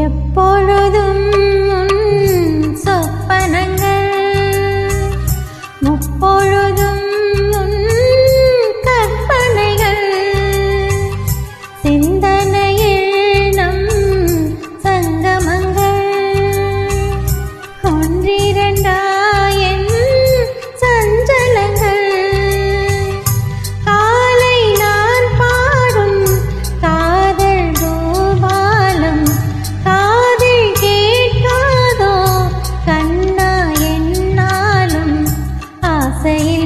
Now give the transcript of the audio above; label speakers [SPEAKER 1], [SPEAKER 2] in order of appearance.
[SPEAKER 1] எப்பொழுதும் ஆசையில்